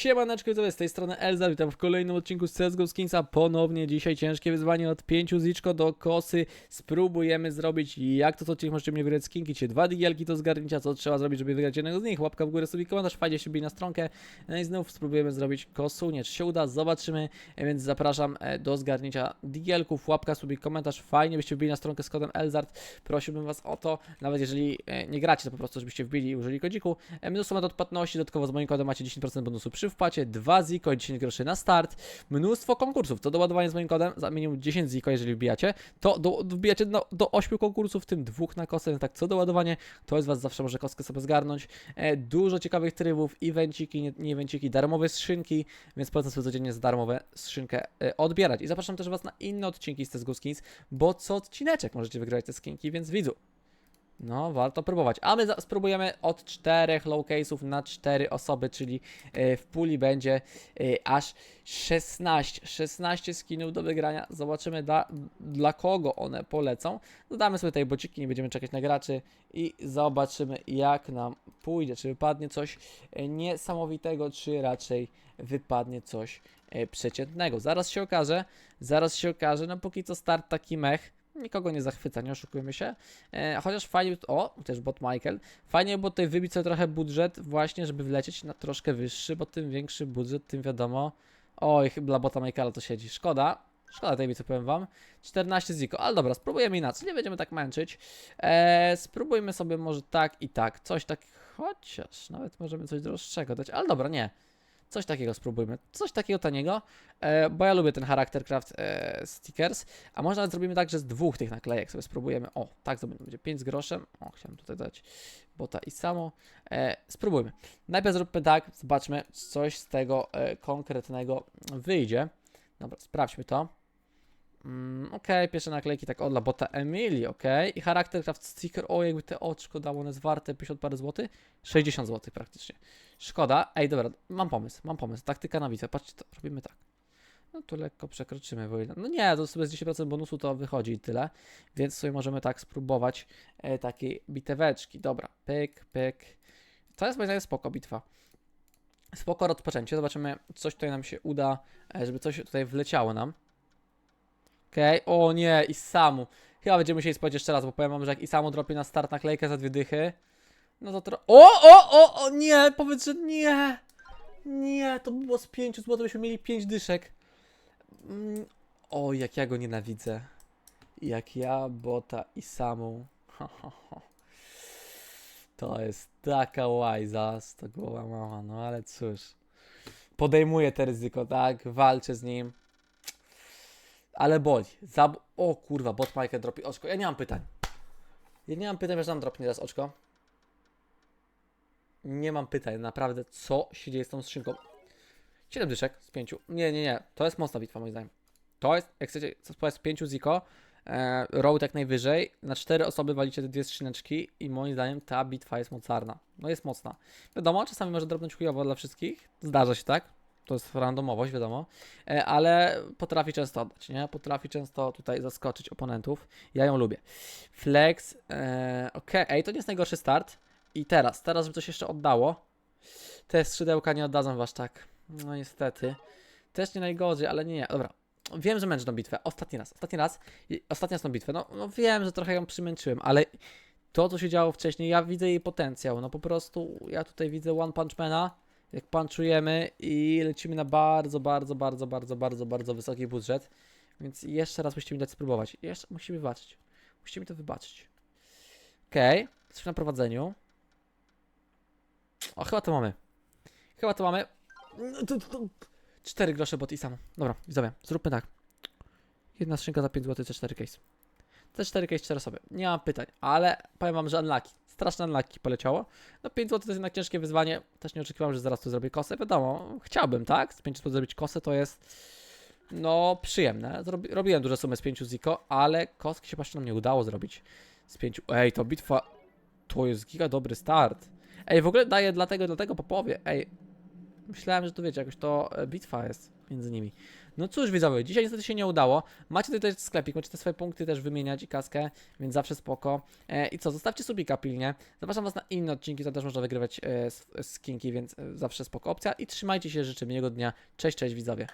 Siemaneczko widzowie, z tej strony Elza, witam w kolejnym odcinku z CSGO Skinsa. Ponownie dzisiaj ciężkie wyzwanie od 5 ziczko do kosy. Spróbujemy zrobić jak to co odcinek możecie mnie wygrać skinki, czy dwa digielki do zgarnięcia, co trzeba zrobić, żeby wygrać jednego z nich. Łapka w górę, sobie komentarz, fajnie się bij na stronkę. No i znów spróbujemy zrobić kosunie, czy się uda, zobaczymy. E, Więc zapraszam e, do zgarnięcia digielków, łapka, sobie komentarz, fajnie byście wbili na stronkę z kodem Elzart. Prosiłbym was o to, nawet jeżeli e, nie gracie, to po prostu żebyście wbili i użyli kodziku. E, Mnóstwo metod płatności, dodatkowo z moim kodem macie 10% bonusu przy wpłacie, 2 ziko i 10 groszy na start, mnóstwo konkursów, to doładowanie z moim kodem, za minimum 10 ziko, jeżeli wbijacie, to do, wbijacie do, do 8 konkursów, w tym dwóch na kosę, tak co doładowanie, ktoś z Was zawsze może kostkę sobie zgarnąć, e, dużo ciekawych trybów, evenciki, nie, nie evenciki, darmowe skrzynki, więc polecam sobie codziennie z darmowe skrzynkę e, odbierać. I zapraszam też Was na inne odcinki z CSGO Skins, bo co odcineczek możecie wygrać te skinki, więc widzu, no, warto próbować. A my spróbujemy od czterech lowcase'ów na cztery osoby, czyli e, w puli będzie e, aż 16. 16 skinów do wygrania. Zobaczymy dla, kogo one polecą. Dodamy sobie tutaj bociki, nie będziemy czekać na graczy i zobaczymy jak nam pójdzie. Czy wypadnie coś e, niesamowitego, czy raczej wypadnie coś przeciętnego. Zaraz się okaże, zaraz się okaże. No póki co start taki mech. Nikogo nie zachwyca, nie oszukujmy się. E, chociaż fajnie, o, też bot Michael. Fajnie było tutaj wybić sobie trochę budżet, właśnie, żeby wlecieć na troszkę wyższy, bo tym większy budżet, tym wiadomo. Oj, dla bota Michaela to siedzi. Szkoda. Szkoda tej co powiem wam. 14 ziko, ale dobra, spróbujemy inaczej, nie będziemy tak męczyć. E, spróbujmy sobie może tak i tak, coś tak, chociaż nawet możemy coś droższego dać, ale dobra, nie. Coś takiego spróbujmy, coś takiego taniego, e, bo ja lubię ten charakter craft e, stickers, a może nawet zrobimy tak, że z dwóch tych naklejek sobie spróbujemy. O, tak zrobimy, będzie 5 z groszem. O, chciałem tutaj dać bota i samo. E, spróbujmy. Najpierw zróbmy tak, zobaczmy, coś z tego konkretnego wyjdzie. Dobra, sprawdźmy to. Mm, okej, pierwsze naklejki tak o dla bota Emilii, okej. I charakter craft sticker, o jakby te oczko dało, one jest warte 50 parę złotych? 60 złotych praktycznie. Szkoda. Ej, dobra, mam pomysł, mam pomysł. Taktyka na widzę, patrzcie to, robimy tak. No tu lekko przekroczymy, bo. No nie, to sobie z 10% bonusu to wychodzi i tyle. Więc sobie możemy tak spróbować e, takiej biteweczki. Dobra, pyk, pyk. To jest moim zdaniem spoko bitwa. Spoko rozpoczęcie. Zobaczymy, coś tutaj nam się uda, e, żeby coś tutaj wleciało nam. Okej, o nie, i samu. Chyba będziemy musieli spać jeszcze raz, bo powiem wam, że jak i samu dropi na start naklejkę za dwie dychy, no to tro... O, o, o, o, nie, powiedz, że nie. Nie, to by było z 5 zł, byśmy mieli 5 dyszek. Mm, O, jak ja go nienawidzę. Jak ja, bota i samą. To jest taka łajza to głowa mama, no ale cóż. Podejmuję te ryzyko, tak? Walczę z nim. Ale boli. Zab o kurwa, bot Michael dropi oczko. Ja nie mam pytań. Ja nie mam pytań, że nam dropnie teraz oczko. Nie mam pytań, naprawdę, co się dzieje z tą skrzynką. 7 dyszek z 5. Nie, nie, nie. To jest mocna bitwa, moim zdaniem. To jest, jak chcecie z 5 ziko, e, road jak najwyżej, na 4 osoby walicie te dwie skrzyneczki i moim zdaniem ta bitwa jest mocarna. No jest mocna. Wiadomo, czasami może drobnąć chujowo dla wszystkich. Zdarza się tak. To jest randomowość, wiadomo. E, ale potrafi często oddać, nie? Potrafi często tutaj zaskoczyć oponentów. Ja ją lubię. Flex, e, okej, ej, to nie jest najgorszy start. I teraz, teraz, żeby coś jeszcze oddało. Te skrzydełka nie oddadzą was tak. No niestety. Też nie najgorzej, ale nie, nie. Dobra. Wiem, że męczę tą bitwę. Ostatni raz. Ostatni raz. Ostatni raz tą bitwę. No, no wiem, że trochę ją przymęczyłem, ale to, co się działo wcześniej, ja widzę jej potencjał. No po prostu ja tutaj widzę One Punch Mana, jak punchujemy i lecimy na bardzo, bardzo, bardzo, bardzo, bardzo, bardzo wysoki budżet. Więc jeszcze raz musimy dać spróbować. Jeszcze musimy wybaczyć. Musimy to wybaczyć. Okej. Jesteśmy na prowadzeniu. O, chyba to mamy. Chyba to mamy. Cztery grosze bot i samo. Dobra, widzowie, zróbmy tak. Jedna skrzynka za 5 zł, te 4 case. Te 4 case 4 osoby. Nie mam pytań, ale powiem wam, że unlucky. Straszne unlucky poleciało. No 5 zł to jest jednak ciężkie wyzwanie. Też nie oczekiwałem, że zaraz tu zrobię kosę. Wiadomo, chciałbym, tak? Z 5 zł zrobić kosę to jest no przyjemne. Zrobi robiłem duże sumy z 5 ziko, ale koski się właśnie nam nie udało zrobić z 5. Ej, to bitwa to jest giga dobry start. Ej, w ogóle daję dlatego, dlatego po połowie. Ej, myślałem, że to wiecie, jakoś to e, bitwa jest. Między nimi. No cóż, widzowie, dzisiaj niestety się nie udało. Macie tutaj też sklepik, możecie te swoje punkty też wymieniać i kaskę, więc zawsze spoko. E, I co, zostawcie subika pilnie. Zapraszam was na inne odcinki, tam też można wygrywać e, skinki, więc e, zawsze spoko opcja. I trzymajcie się, życzę miłego dnia. Cześć, cześć widzowie.